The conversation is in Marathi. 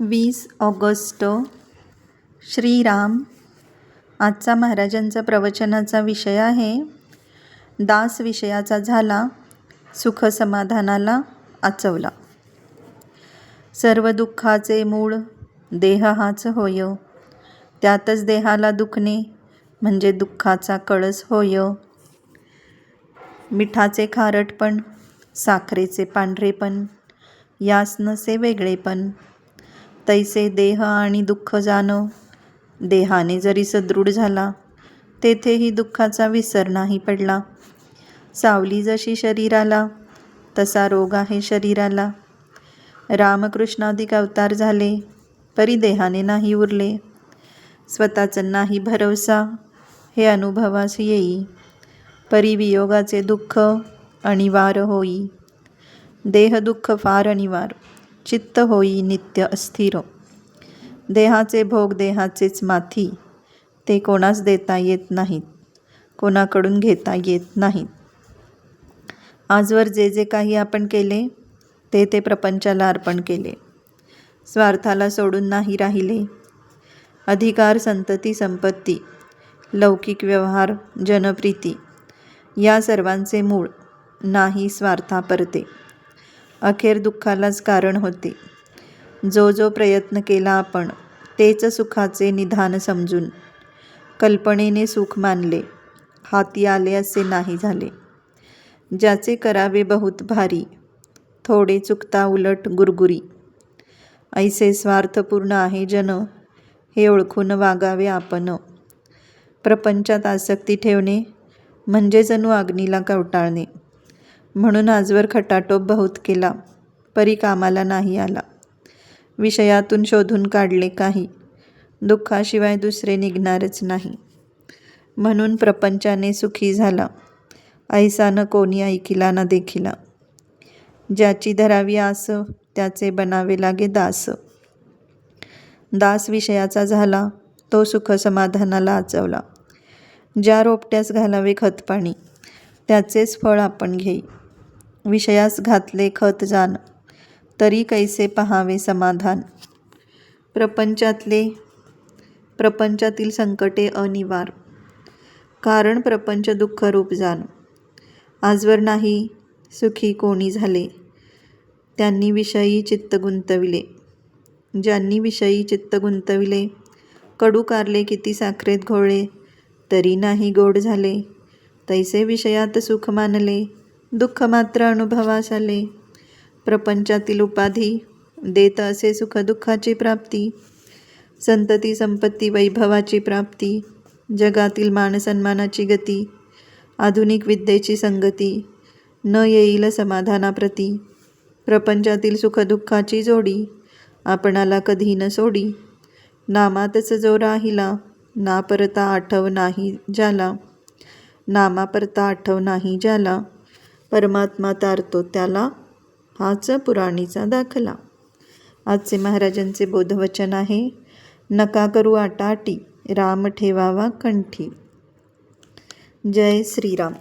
वीस ऑगस्ट. श्रीराम. आजचा महाराजांचा प्रवचनाचा विषय आहे. दास विषयाचा झाला. सुख समाधानाला आचवला. सर्व दुःखाचे मूळ देह हाच होय. त्यातच देहाला दुखणे म्हणजे दुःखाचा कळस होय. मिठाचे खारटपण साखरेचे पांढरेपण यास नसे वेगळेपण तैसे देह आणि दुःख जाणव देहाने जरी सदृढ झाला तेथेही दुःखाचा विसर नाही पडला. सावली जशी शरीराला तसा रोग आहे शरीराला. रामकृष्णाधिक अवतार झाले परी देहाने नाही उरले. स्वतःचं नाही भरवसा हे अनुभवास येई. परी वियोगाचे दुःख अनिवार होई. देह दुःख फार अनिवार चित्त होई नित्य अस्थिर. देहाचे भोग देहाचेच माथी. ते कोणास देता येत नाहीत. कोणाकडून घेता येत नाहीत. आजवर जे जे काही आपण केले ते ते प्रपंचाला अर्पण केले. स्वार्थाला सोडून नाही राहिले. अधिकार संतती संपत्ती लौकिक व्यवहार जनप्रीती या सर्वांचे मूळ नाही स्वार्थापरते अखेर दुःखालाच कारण होते. जो जो प्रयत्न केला आपण तेच सुखाचे निधान समजून कल्पनेने सुख मानले. हाती आले असे नाही झाले. ज्याचे करावे बहुत भारी थोडे चुकता उलट गुरगुरी. ऐसे स्वार्थपूर्ण आहे जन हे ओळखून वागावे आपण. प्रपंचात आसक्ती ठेवणे म्हणजे जणू अग्नीला कवटाळणे. म्हणून आजवर खटाटोप बहुत केला. परी कामाला नाही आला. विषयातून शोधून काढले काही. दुःखाशिवाय दुसरे निघणारच नाही. म्हणून प्रपंचाने सुखी झाला. ऐसानं कोणी ऐकिला ना देखिला. ज्याची धरावी आस त्याचे बनावे लागे दास. दास विषयाचा झाला तो सुख समाधानाला आचवला. ज्या रोपट्यास घालावे खतपाणी त्याचेच फळ आपण घेई. विषयास घातले खत जाण. तरी कैसे पहावे समाधान? प्रपंचातले प्रपंचातील संकटे अनिवार. कारण प्रपंच दुःखरूप जाण. आजवर नाही सुखी कोणी झाले? त्यांनी विषयी चित्त गुंतविले. ज्यांनी विषयी चित्त गुंतविले कडू कारले किती साखरेत घोळले तरी नाही गोड झाले. तैसे विषयात सुख मानले दुःख मात्र अनुभवास आले प्रपंचातील उपाधी देत असे सुखदुःखाची प्राप्ती संतती संपत्ती वैभवाची प्राप्ती जगातील मानसन्मानाची गती आधुनिक विद्येची संगती न येईल समाधानाप्रती प्रपंचातील सुखदुःखाची जोडी आपणाला कधी न सोडी नामातच जो राहिला ना परता आठव नाही ज्याला नामापरता आठव नाही ज्याला परमात्मा तारतो त्याला हाच पुराणीचा दाखला. आजचे महाराजांचे बोधवचन आहे नका करू आटाटी राम ठेवावा कंठी. जय श्रीराम.